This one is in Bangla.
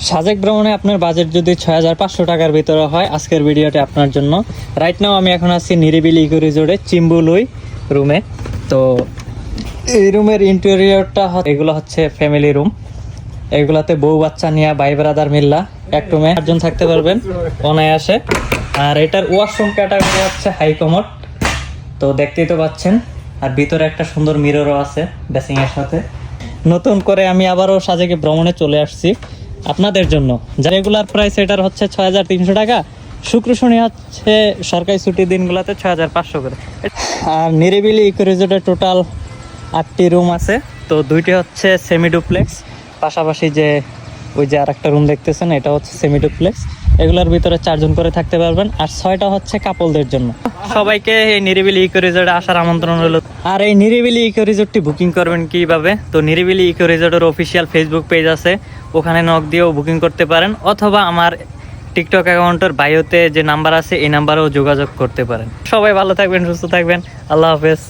সাজেক ভ্রমণে আপনার বাজেট যদি ছয় হাজার পাঁচশো টাকার ভিতরে হয়, আজকের ভিডিওটা আপনার জন্য। রাইট নাও আমি এখন আছি নিরিবিলি ইকো রিজোর্টে চিম্বুলুই রুমে। তো এই রুমের ইন্টেরিয়রটা এগুলো হচ্ছে ফ্যামিলি রুম এগুলাতে বউ বাচ্চা নিয়ে ভাই ব্রাদার মিল্লা এক রুমে। চারজন থাকতে পারবেন অনায়াসে। আর এটার ওয়াশরুম ক্যাটাগরি হচ্ছে হাই তো দেখতেই তো পাচ্ছেন। আর ভিতরে একটা সুন্দর মিররও আছে বেসিং এর সাথে। নতুন করে আমি আবারও সাজেকে ভ্রমণে চলে আসছি। আপনাদের জন্য। যা রেগুলার প্রাইস এটার হচ্ছে ছয় হাজার তিনশো টাকা। শুক্র শনি হচ্ছে সরকারি ছুটির দিনগুলোতে ছয় হাজার পাঁচশো করে। আর নিরিবিলি ইকো রিজোর্টে টোটাল আটটি রুম আছে। তো দুইটি হচ্ছে সেমি ডুপ্লেক্স পাশাপাশি যে ওই যে আর একটা রুম দেখতেছেন এটা হচ্ছে সেমি ডুপ্লেক্স এগুলোর ভিতরে চারজন করে থাকতে পারবেন। আর ছয়টা হচ্ছে কাপলদের জন্য। সবাইকে এই নিরিবিলি ইকো রিজোর্টে আসার আমন্ত্রণ রইল। আর এই নিরিবিলি ইকো রিজোর্টটি বুকিং করবেন কীভাবে? তো নিরিবিলি ইকো রিজোর্টের অফিসিয়াল ফেসবুক পেজ আছে। ওখানে নক দিয়েও বুকিং করতে পারেন। অথবা আমার টিকটক অ্যাকাউন্টের বায়োতে যে নাম্বার আছে এই নাম্বারেও যোগাযোগ করতে পারেন। সবাই ভালো থাকবেন সুস্থ থাকবেন। আল্লাহ হাফেজ।